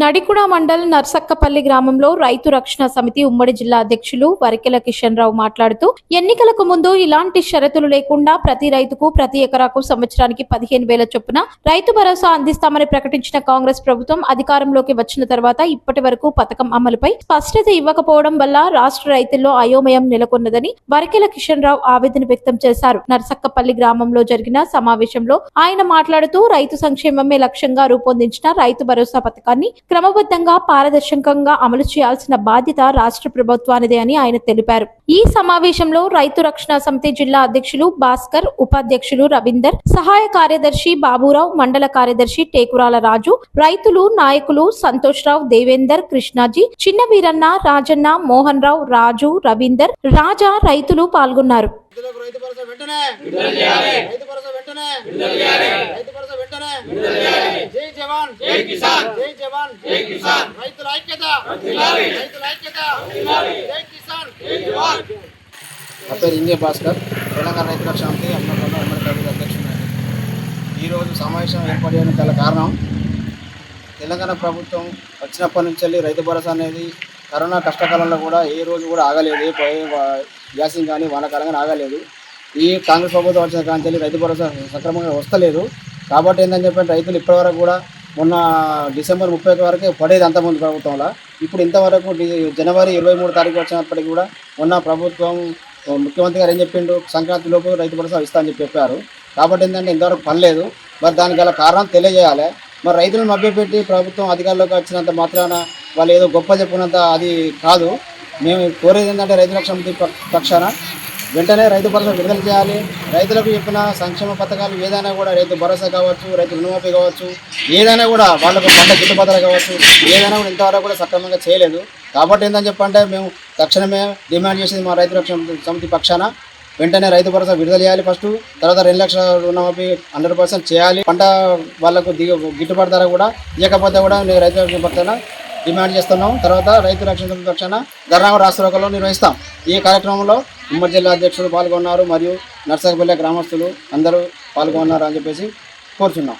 నడికుడ మండల్ నర్సక్కపల్లి గ్రామంలో రైతు రక్షణ సమితి ఉమ్మడి జిల్లా అధ్యక్షులు వరికెల కిషన్ రావు మాట్లాడుతూ ఎన్నికలకు ముందు ఇలాంటి షరతులు లేకుండా ప్రతి రైతుకు ప్రతి ఎకరాకు సంవత్సరానికి పదిహేను వేల చొప్పున రైతు భరోసా అందిస్తామని ప్రకటించిన కాంగ్రెస్ ప్రభుత్వం అధికారంలోకి వచ్చిన తర్వాత ఇప్పటి వరకు పథకం అమలుపై స్పష్టత ఇవ్వకపోవడం వల్ల రాష్ట్ర రైతుల్లో అయోమయం నెలకొన్నదని వరికెల కిషన్ రావు ఆవేదన వ్యక్తం చేశారు. నర్సక్కపల్లి గ్రామంలో జరిగిన సమావేశంలో ఆయన మాట్లాడుతూ రైతు సంక్షేమమే లక్ష్యంగా రూపొందించిన రైతు భరోసా పథకాన్ని క్రమబద్ధంగా పారదర్శకంగా అమలు చేయాల్సిన బాధ్యత రాష్ట్ర ప్రభుత్వానిదే అని ఆయన తెలిపారు. ఈ సమావేశంలో రైతు రక్షణ సమితి జిల్లా అధ్యక్షులు భాస్కర్ ఉపాధ్యక్షులు రవీందర్ సహాయ కార్యదర్శి బాబురావు మండల కార్యదర్శి టేకురాల రాజు రైతులు నాయకులు సంతోష్ రావు దేవేందర్ కృష్ణాజీ చిన్న వీరన్న రాజన్న మోహన్ రావు రాజు రవీందర్ రాజా రైతులు పాల్గొన్నారు. రైతులకు రైతు భరోసా వెంటనే! రైతు భరోసా వెంటనే! రైతు భరోసా వెంటనే! జై జవాన్! జై కిసాన్! జై జవాన్ జై కిసాన్ రైతుల ఐక్యత రైతుల ఐక్యత జై కిసాన్ జై జవాన్ నా పేరు భాస్కర్. తెలంగాణ రైతుల రక్షణ సమితి అధ్యక్షుడు. ఈరోజు సమావేశం ఏర్పాటు గల కారణం తెలంగాణ ప్రభుత్వం వచ్చినప్పటి నుంచి వెళ్ళి రైతు భరోసా అనేది కరోనా కష్టకాలంలో కూడా ఏ రోజు కూడా ఆగలేదు ఏ గ్యాసింగ్ కానీ వానకాలం కానీ ఆగలేదు. ఈ కాంగ్రెస్ ప్రభుత్వం వచ్చిన కానీ రైతు భరోసా సక్రమంగా వస్తలేదు. కాబట్టి ఏంటని చెప్పి రైతులు ఇప్పటివరకు కూడా మొన్న డిసెంబర్ ముప్పై వరకే పడేది అంతమంది ప్రభుత్వంలో. ఇప్పుడు ఇంతవరకు జనవరి ఇరవై మూడు తారీఖు వచ్చినప్పటికీ కూడా ఉన్న ప్రభుత్వం ముఖ్యమంత్రి గారు ఏం చెప్పిండు? సంక్రాంతి లోపు రైతు భరోసా ఇస్తా అని చెప్పి చెప్పారు. కాబట్టి ఏంటంటే ఇంతవరకు పనిలేదు మరి దానికి గల కారణం తెలియజేయాలి. మరి రైతులను మభ్యపెట్టి ప్రభుత్వం అధికారంలోకి వచ్చినంత మాత్రాన వాళ్ళు ఏదో గొప్ప చెప్పుకున్నంత అది కాదు. మేము కోరేది ఏంటంటే రైతు రక్షణ పక్షాన వెంటనే రైతు భరోసా విడుదల చేయాలి. రైతులకు చెప్పిన సంక్షేమ పథకాలు ఏదైనా కూడా రైతు భరోసా కావచ్చు రైతు రుణమాఫీ కావచ్చు ఏదైనా కూడా వాళ్ళకు పంట గిట్టుబాటు కావచ్చు ఏదైనా కూడా ఇంతవరకు కూడా సక్రమంగా చేయలేదు. కాబట్టి ఏంటని చెప్పంటే మేము తక్షణమే డిమాండ్ చేసేది మా రైతు రక్షణ సమితి పక్షాన వెంటనే రైతు భరోసా విడుదల చేయాలి ఫస్ట్. తర్వాత రెండు లక్షల రుణమాఫీ హండ్రెడ్ పర్సెంట్ చేయాలి. పంట వాళ్ళకు దిగు గిట్టుబాటు ధర కూడా ఇవ్వకపోతే కూడా నేను రైతు రక్షణ పక్షాన డిమాండ్ చేస్తున్నాం. తర్వాత రైతు రక్షణ సమితి పక్షాన ధర్నా రాష్ట్రంలో నిర్వహిస్తాం. ఈ కార్యక్రమంలో ఉమ్మడి జిల్లా అధ్యక్షులు పాల్గొన్నారు మరియు నర్సకపల్లె గ్రామస్తులు అందరూ పాల్గొన్నారు అని చెప్పేసి కోరుచున్నాం.